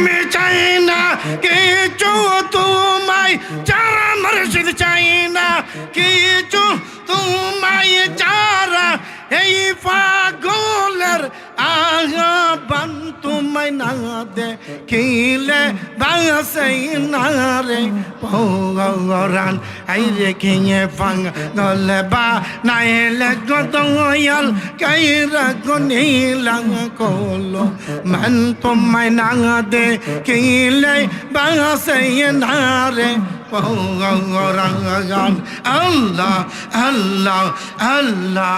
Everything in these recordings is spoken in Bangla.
আমি চাই না কিছু, তোমায় চারা মরশিদ চাই না কিছু, তোমায় চারা এই পাগলের আহ্বান তোমায় না দে কিলে বাসই না রে পৌরান আই রে কিয়ে ফাং গলে বা নাইলে গদয়াল কাইরা গনিলাং কলো মান তোমায় না দে কিলে বাসই না রে আল্লাহ আল্লাহ আল্লাহ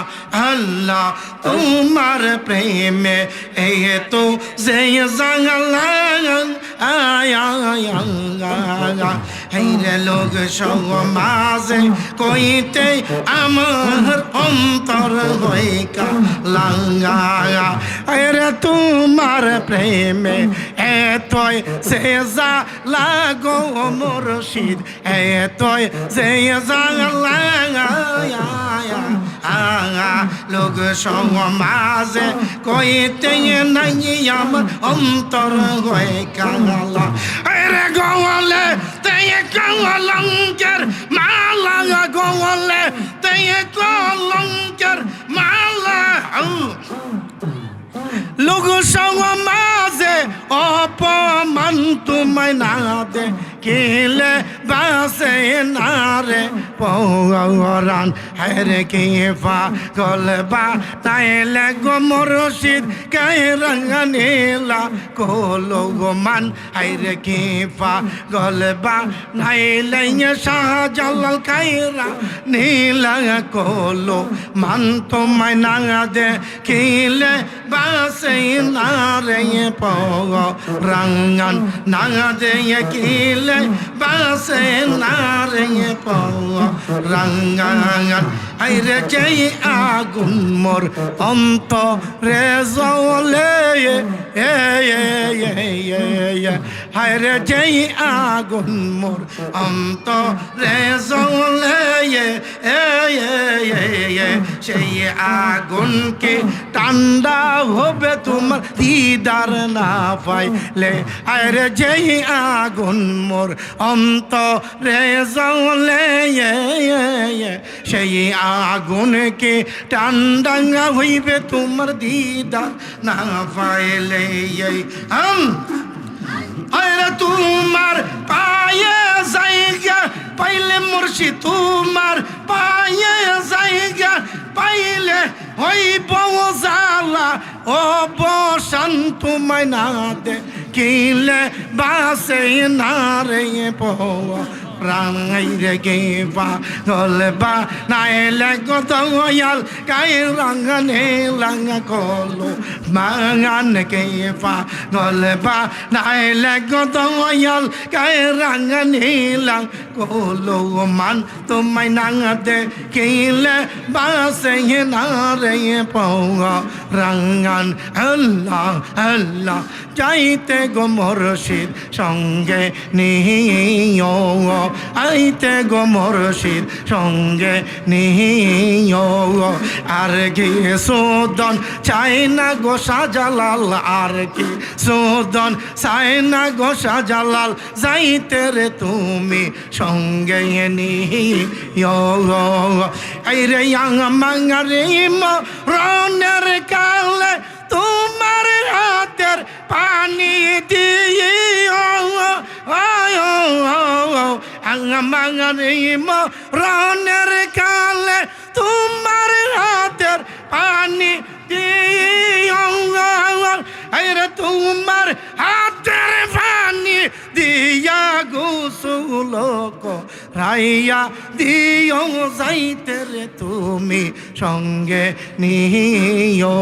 আল্লাহ তোমার প্রেমে এই তো যে জাঙ্গালাং আয়া হেরে লোক সমাজে কইতে আমার অন্তর হয়ে কালাঙ্গা আরে তোমার প্রেমে এতই সে যা লাগো মুর্শিদ এতই সে জাঙ্গালাঙ্গা লোক সমাজে কইতে নাই আমার অন্তর হয়ে কালা আরে গওয়ালে তেয়ে কলঙ্কের মালা গওয়ালে তেয়ে কলঙ্কের মালা। লোক সমাজে অপমান তোমায় না দে কেলে বাসে না রে পৌরান হরে কে পা গলবা? তাইলে গো মরশিদ কে রঙ নীলা কোলো গো মান হরে কে পা গলবা? নাইলে শাহজালাল কাইরা নীলা কোলো মান। তোমায় না দে কেলে বাসে না রে পৌরাঙ্গান না দে কিলে বাসে না রে পৌরাঙ্গান আইরে যেই আগুন মোর অন্ত রে জলে এ হায়রে যেই আগুন মোর অন্ত রে জলে সেই আগুনকে ঠান্ডা হবে তোমার দিদার না পাইলে। আরে যেই আগুন মোর অন্ত রে জলে সেই আগুনকে ঠান্ডা হইবে তোমার দিদার না পাইলে তোমার পায়ে জায়গা, পাইলে মুর্শি তোমার পায়ে জায়গা, পাইলে হইব জালা ও বসান তোমায় না দে কিলে বাসে না রে পো রাঙাই রে গে বা নাইলে গদয়াল, কাই রঙনে লঙ্গ কলো, মাঙান কে পা গলে বা নাইলে গদয়াল, কাই রঙনে লঙ্গ কলো, মান তোমায় নাঙা দে বাসে না রে পৌয়া রঙ্গান আল্লাহ আল্লাহ, চাইতে গো মরশিদ, সঙ্গে নিও আইতে গো মরশিদ, সঙ্গে নিও আর কি সোদন চাই না গো সাজালাল আর কি সোদন চাই না গো সাজালাল যাইতে রে তুমি সঙ্গে নিও এই রে মাঙ্গারে রনের কালে তোমার হাতের পানি দিয়ে আঙ্গামাঙ্গারে রনের কালে তোমার হাতের পানি দিয়ে আরে তোমার হাতের পানি দিয়া গোসল রাইয়া দিও যাইতে রে তুমি সঙ্গে নিও।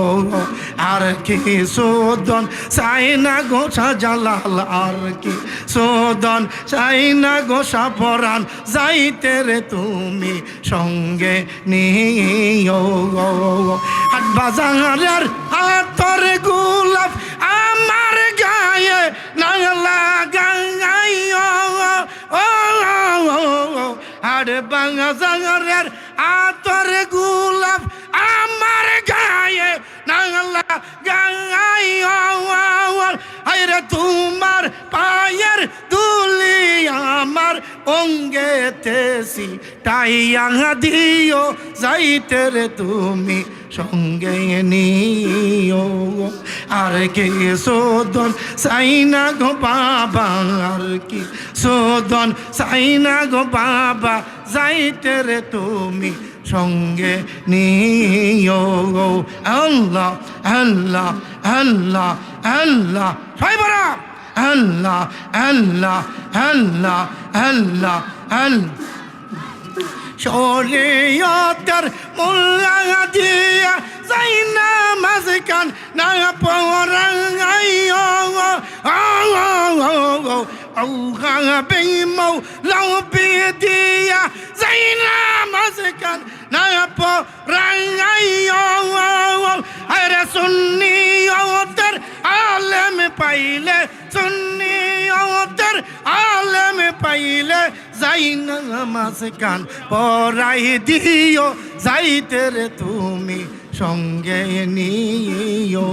আর কি সোদন চাই না গোসা জালাল আর কি সোদন চাই না গোসা পরাণ যাইতে রে তুমি সঙ্গে নিও। হাট বাজারের হাতর আর বাঙা জাঙারের আতর গুলাব, আমার গায়ে নাঙ্গলা গাঙাই আওয়াল হাইরে তোমার পায়ের দুলি আমার অঙ্গেতে তাই আঙা দিও, যাইতে রে তুমি সঙ্গে নিও। আর কি সোদন সাইনা গো বাবা, আর কি সোদন সাইনা গো বাবা, যাইতে রে তুমি সঙ্গে নিও আল্লাহ আল্লাহ আল্লাহ আল্লাহ বলা। আল্লাহ আল্লাহ আল্লাহ আল্লাহ আল্লাহ। শরীয়তের মোল্লা দিয়া যাই না মাঝখান না পড়াই বেমৌ লাউ দিয়া যাই না মাঝখান না পড়াই আরে সুন্নি ওদের আলেম পাইলে সুন্নি ওদের আলেম পাইলে যাই না মাঝখান পড়াই দিও যাইতে রে তুমি সঙ্গে নিও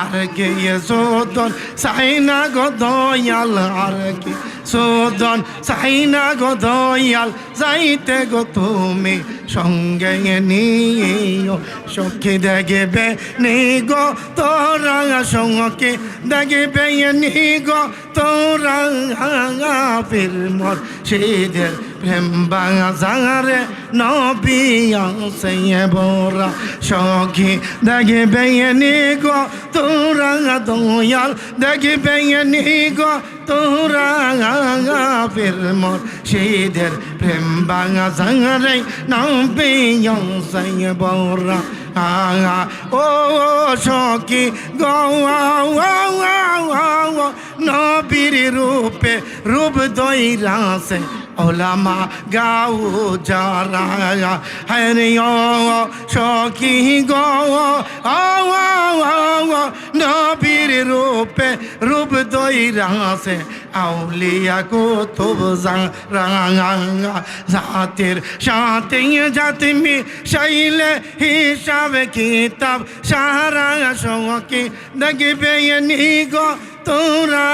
আর কে সোদন? সাইনা গো দয়াল। আর কি সোদন? সাইনা গো দয়াল। যাইতে গো তুমি সঙ্গে নিও সখী দেখবে নি গো তোরা সঙ্গে দেখবে নি গো তোরা। ফির মর সেদের প্রেম বাজারে নবিয়া সে বরা সখী। দেখবে নি গো, তোরা দয়াল। দেখবে নি গো, তোরা ফির মর সেদের প্রেম বাজারে নবিয়া সে বরা আঙা ও সখী গো নবীর রূপে রূপ দইরাসে ওলামা গাও যারা হরি ও সখী গো নবীর রূপে রূপ দই রাসে আউলিয়া গো তব জাতের সাথে জাতমি শৈলে হিসাব কিতাব সারা সখী দেখবে নি গো তোরা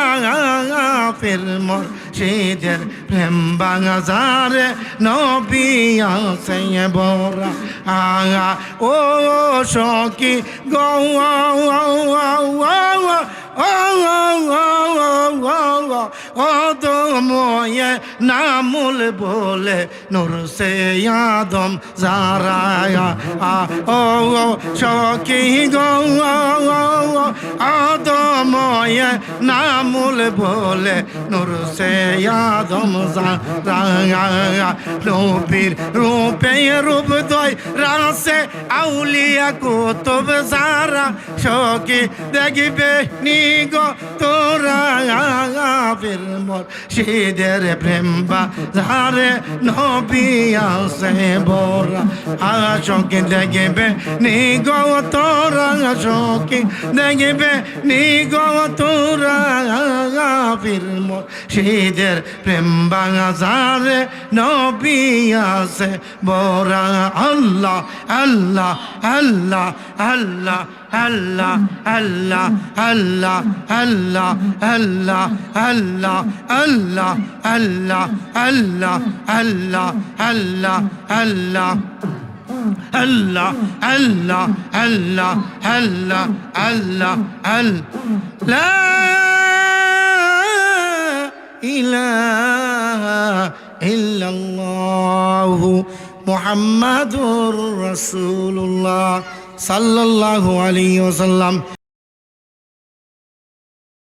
পীর মুর্শিদের প্রেম বাঙাজারে নবী আছে বরা আ ও সখী গৌ ও তো ময়ে নামুল বলে নুর সে আদম জারায়া। ও সকি গৌ আদময়ে নামুল বলে নুর সে আদম জারায়া। লোপির রূপে রূপ দয় রাসে আউলিয়া কুতুব সারা সকি দেখবে গো, তোরা আবির মোর শীদের প্রেম বা ধারে নবী আসে বোরা আশোকে দেখবে নি গো, তোরা আশোকে দেখবে নি গো, তোরা আবির মোর শীদের প্রেম বা ধারে নবী আসে বোরা আল্লাহ আল্লাহ আল্লাহ আল্লাহ আল্লাহ আল্লাহ আল্লাহ আল্লাহ আল্লাহ আল্লাহ আল্লাহ আল্লাহ আল্লাহ আল্লাহ আল্লাহ আল্লাহ আল্লাহ আল্লাহ আল্লাহ আল্লাহ আল্লাহ আল্লাহ ইলাহা ইল্লাল্লাহু মুহাম্মাদুর রাসূলুল্লাহ সাল্লাল্লাহু আলী ওসাল্লাম